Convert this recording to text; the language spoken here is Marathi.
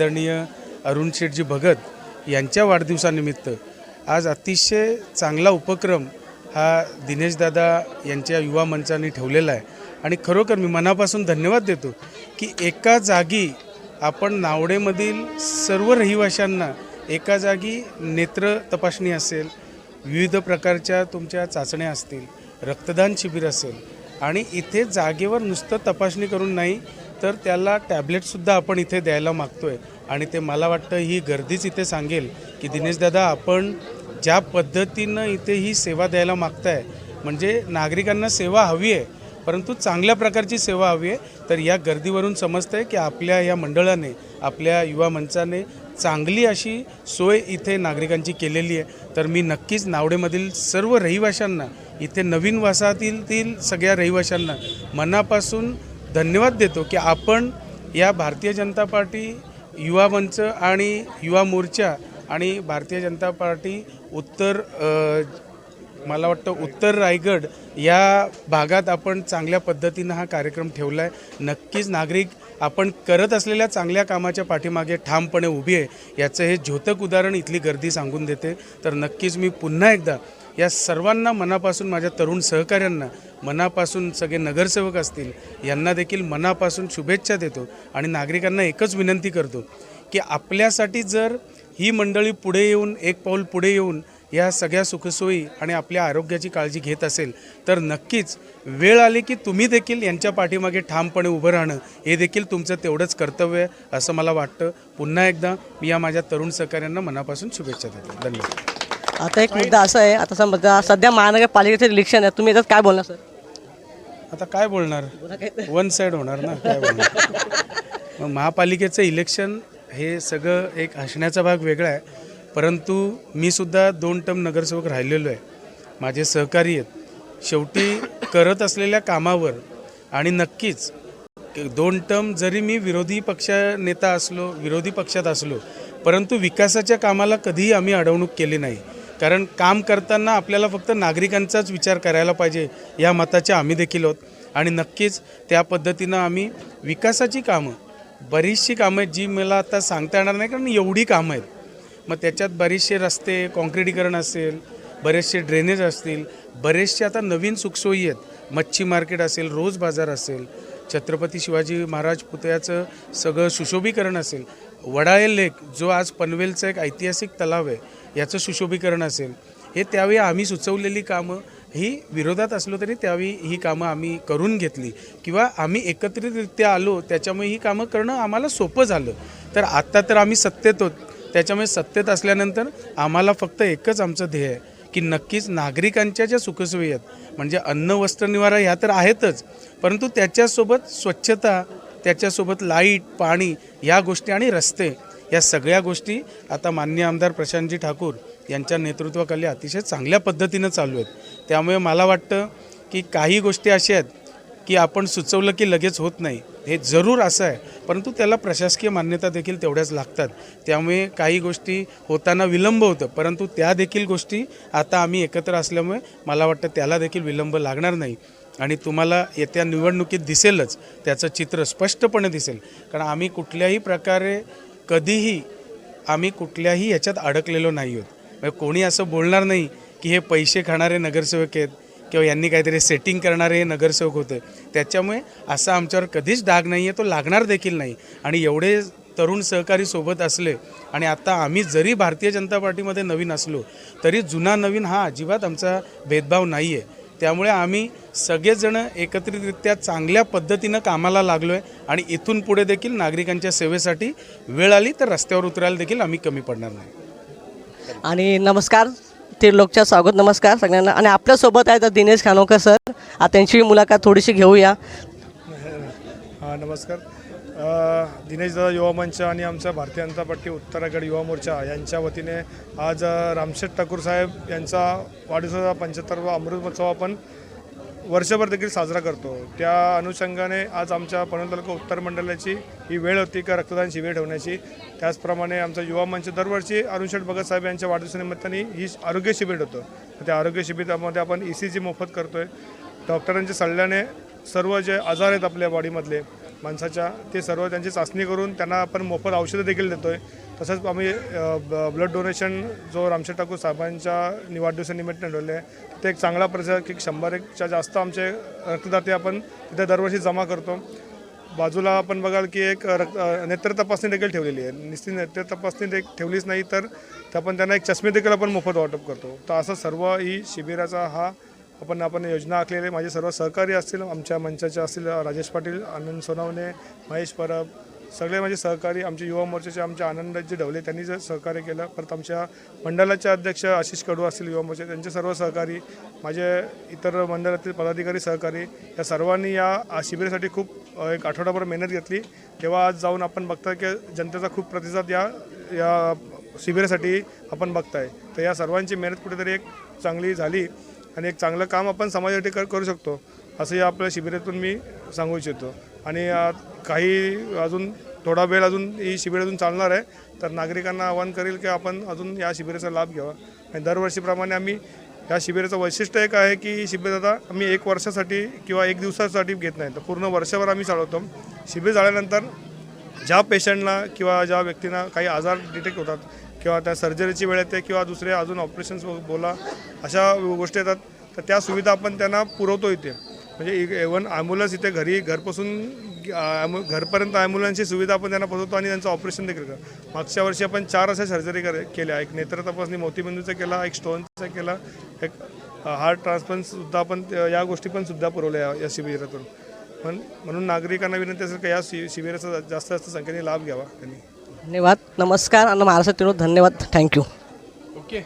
आदरणीय अरुण शेठजी भगत यांच्या वाढदिवसानिमित्त आज अतिशय चांगला उपक्रम हा दिनेशदादा यांच्या युवा मंचाने ठेवलेला आहे. आणि खरोखर मी मनापासून धन्यवाद देतो की एका जागी आपण नावडेमधील सर्व रहिवाशांना एका जागी नेत्र तपासणी असेल विविध प्रकारच्या तुमच्या चाचण्या असतील रक्तदान शिबिर असेल आणि इथे जागेवर नुसतं तपासणी करून नाही तर त्याला टॅबलेटसुद्धा आपण इथे द्यायला मागतो आहे आणि ते मला वाटतं ही गर्दीच इथे सांगेल की दिनेशदादा आपण ज्या पद्धतीनं इथे ही सेवा द्यायला मागताय म्हणजे नागरिकांना सेवा हवी आहे परंतु चांगल्या प्रकारची सेवा हवी आहे तर या गर्दीवरून समजतं आहे की आपल्या या मंडळाने आपल्या युवा मंचाने चांगली अशी सोय इथे नागरिकांची केलेली आहे. तर मी नक्कीच नावडेमधील सर्व रहिवाशांना इथे नवीन वसाहतीतील सगळ्या रहिवाशांना मनापासून धन्यवाद देतो की आपण या भारतीय जनता पार्टी युवा मंच आणि युवा मोर्चा आणि भारतीय जनता पार्टी उत्तर मला वाटतं उत्तर रायगड या भागात आपण चांगल्या पद्धतीनं हा कार्यक्रम ठेवला आहे नक्कीच नागरिक आपण करत असलेल्या चांगल्या कामाच्या पाठीमागे ठामपणे उभी आहे याचं हे झोतक उदाहरण इथली गर्दी सांगून देते. तर नक्कीच मी पुन्हा एकदा या सर्वांना मनापासून माझ्या तरुण सहकाऱ्यांना मनापासून सगळे नगरसेवक असतील यांना देखील मनापासून शुभेच्छा देतो आणि नागरिकांना एकच विनंती करतो की आपल्यासाठी जर ही मंडळी पुढे येऊन एक पाऊल पुढे येऊन या सगळ्या सुखसोयी आणि आपल्या आरोग्याची काळजी घेत असेल तर नक्कीच वेळ आली की तुम्ही देखील यांच्या पाठीमागे ठामपणे उभं राहणं हे देखील तुमचं तेवढंच कर्तव्य आहे असं मला वाटतं. पुन्हा एकदा मी या माझ्या तरुण सहकाऱ्यांना मनापासून शुभेच्छा देतो. धन्यवाद. आता एक मुद्दा असा आहे आता समजा सध्या महानगरपालिकेचं इलेक्शन आहे तुम्ही याच्यात काय बोलणार सर? आता काय बोलणार? वन साईड होणार ना काय बोलणार? मग महापालिकेचं इलेक्शन हे सगळं एक हसण्याचा भाग वेगळा आहे. परंतु मी सुद्धा दोन टर्म नगरसेवक राहिलेलो आहे. माझे सहकारी आहेत. शेवटी करत असलेल्या कामावर आणि नक्कीच दोन टर्म जरी मी विरोधी पक्ष नेता असलो विरोधी पक्षात असलो परंतु विकासाच्या कामाला कधीही आम्ही अडवणूक केली नाही. कारण काम करताना आपल्याला फक्त नागरिकांचाच विचार करायला पाहिजे या मताचे आम्ही देखील आहोत. आणि नक्कीच त्या पद्धतीनं आम्ही विकासाची कामं बरीचशी कामं आहेत जी मला आता सांगता येणार नाही कारण एवढी कामं आहेत. मग त्याच्यात बरेचसे रस्ते कॉन्क्रिटीकरण असेल बरेचसे ड्रेनेज असतील बरेचसे आता नवीन सुखसोयी आहेत. मच्छी मार्केट असेल रोज बाजार असेल छत्रपती शिवाजी महाराज पुतळ्याचं सगळं सुशोभीकरण असेल वडाळे लेक जो आज पनवेलचा एक ऐतिहासिक तलाव आहे याचं सुशोभीकरण असेल हे त्यावेळी आम्ही सुचवलेली कामं ही विरोधात असलो तरी त्यावेळी ही कामं आम्ही करून घेतली. किंवा आम्ही एकत्रितरित्या आलो त्याच्यामुळे ही कामं करणं आम्हाला सोपं झालं. तर आत्ता तर आम्ही सत्तेत होत त्याच्यामुळे सत्तेत असल्यानंतर आम्हाला फक्त एकच आमचं ध्येय आहे की नक्कीच नागरिकांच्या ज्या सुखसोयी आहेत म्हणजे अन्न वस्त्र निवारा ह्या तर आहेतच परंतु त्याच्यासोबत स्वच्छता त्याच्यासोबत लाइट पाणी या गोष्टी आणि रस्ते या सगळ्या गोष्टी आता मान्य आमदार प्रशांतजी ठाकूर यांच्या नेतृत्वाखाली अतिशय चांगल्या पद्धतीनं चालू आहेत. त्यामुळे मला वाटतं की काही गोष्टी अशा आहेत की आपण सुचवलं की लगेच होत नाही हे जरूर असं आहे. परंतु त्याला प्रशासकीय मान्यता देखील तेवढ्याच लागतात. त्यामुळे काही गोष्टी होताना विलंब होतं. परंतु त्या देखील गोष्टी आता आम्ही एकत्र असल्यामुळे मला वाटतं त्याला देखील विलंब लागणार नाही. आणि तुम्हाला येत्या निवडणुकीत दिसेलच त्याचं चित्र स्पष्टपणे दिसेल. कारण आम्ही कुठल्याही प्रकारे कधीही आम्ही कुठल्याही ह्याच्यात अडकलेलो नाही आहोत. म्हणजे कोणी असं बोलणार नाही की हे पैसे खाणारे नगरसेवक आहेत किंवा यांनी काहीतरी सेटिंग करणारे हे नगरसेवक होते. त्याच्यामुळे असा आमच्यावर कधीच डाग नाही आहे तो लागणार देखील नाही. आणि एवढे तरुण सहकारी सोबत असले आणि आता आम्ही जरी भारतीय जनता पार्टीमध्ये नवीन असलो तरी जुना नवीन हा अजिबात आमचा भेदभाव नाही आहे त्यामुळे आम्ही सगळेजण एकत्रितरित्या चांगल्या पद्धतीनं कामाला लागलो आहे आणि इथून पुढे देखील नागरिकांच्या सेवेसाठी वेळ आली तर रस्त्यावर उतरायला देखील आम्ही कमी पडणार नाही. आणि नमस्कार. त्रिलोकच्या स्वागत नमस्कार सगळ्यांना. आणि आपल्यासोबत आहेत दिनेश खानोकर सर. आता त्यांची मुलाखत थोडीशी घेऊया. हां नमस्कार. दिनेश दादा युवा मंच आणि आमचा भारतीय जनता पार्टी उत्तराखंड युवा मोर्चा यांच्या वतीने आज रामशेठ ठाकूर साहेब यांचा वाढदिवसाचा पंच्याहत्तरवा अमृत महोत्सव आपण वर्षभर देखील साजरा करतो. त्या अनुषंगाने आज आमच्या पनवेल तालुका उत्तर मंडळाची ही वेळ होती का रक्तदान शिबिर ठेवण्याची. त्याचप्रमाणे आमचा युवा मंच दरवर्षी अरुणशेठ भगत साहेब यांच्या वाढदिवसानिमित्ताने ही आरोग्य शिबिर होतं. त्या आरोग्य शिबिरामध्ये आपण ई सी जी मोफत करतो आहे डॉक्टरांच्या सल्ल्याने सर्व जे आजार आहेत आपल्या बॉडीमधले माणसाच्या ते सर्व त्यांची चाचणी करून त्यांना आपण मोफत औषधं देखील देतो आहे तसंच आम्ही ब- ब्लड डोनेशन जो रामशेठ ठाकूर साहेबांच्या निवाढदिवसानिमित्त ठेवले आहे ते एक चांगला प्रचार की शंभर एकच्या जास्त आमचे रक्तदाते आपण तिथे दरवर्षी जमा करतो. बाजूला आपण बघाल की एक रक्त नेत्र तपासणी देखील ठेवलेली आहे. निश्चित नेत्र तपासणी देख ठेवलीच नाही तर आपण त्यांना एक चष्मे देखील आपण मोफत वाटप करतो. तर असं सर्व ही शिबिराचा हा आपण आपण योजना आखलेली आहे. माझे सर्व सहकारी असतील आमच्या मंचाचे असतील राजेश पाटील आनंद सोनवणे महेश परब सगळे माझे सहकारी आमचे युवा मोर्चाचे आमचे आनंदजी ढवले त्यांनी जर सहकार्य केलं. परत आमच्या मंडळाचे अध्यक्ष आशिष कडू असतील युवा मोर्चा त्यांचे सर्व सहकारी माझे इतर मंडळातील पदाधिकारी सहकारी या सर्वांनी या शिबिरासाठी खूप एक आठवडाभर मेहनत घेतली. तेव्हा आज जाऊन आपण बघता की जनतेचा खूप प्रतिसाद या या शिबिरासाठी आपण बघताय. तर या सर्वांची मेहनत कुठेतरी एक चांगली झाली आणि एक चांगलं काम आपण समाजासाठी कर करू शकतो असं या आपल्या शिबिरातून मी सांगू इच्छितो. आणि काही अजून थोडा वेळ अजून ही शिबिर अजून चालणार आहे. तर नागरिकांना आवाहन करेल की आपण अजून या शिबिराचा लाभ घ्यावा. आणि दरवर्षीप्रमाणे आम्ही या शिबिराचं वैशिष्ट्य एक आहे की शिबिर आता आम्ही एक वर्षासाठी किंवा एक दिवसासाठी घेत नाही. तर पूर्ण वर्षभर आम्ही चालवतो. शिबिर झाल्यानंतर ज्या पेशंटला किंवा ज्या व्यक्तींना काही आजार डिटेक्ट होतात किंवा त्या सर्जरीची वेळ येते किंवा दुसरे अजून ऑपरेशन्स बोला अशा गोष्टी येतात तर त्या सुविधा आपण त्यांना पुरवतो इथे. म्हणजे इवन ॲम्ब्युलन्स इथे घरी घरपासून घरपर्यंत ॲम्ब्युलन्सची सुविधा आपण त्यांना पोहोचवतो आणि त्यांचं ऑपरेशन देखील करतो. मागच्या वर्षी आपण चार अशा सर्जरी कर केल्या. एक नेत्र तपासणी मोतीबिंदूचा केला एक स्टोनचा केला एक हार्ट ट्रान्सप्लांटसुद्धा आपण या गोष्टी पण सुद्धा पुरवल्या या- या शिबिरातून. पण म्हणून नागरिकांना विनंती असेल की या शि शिबिराचा जास्त जास्त संख्येने लाभ घ्यावा त्यांनी. धन्यवाद. नमस्कार. आणि महाराष्ट्र धन्यवाद. Thank you okay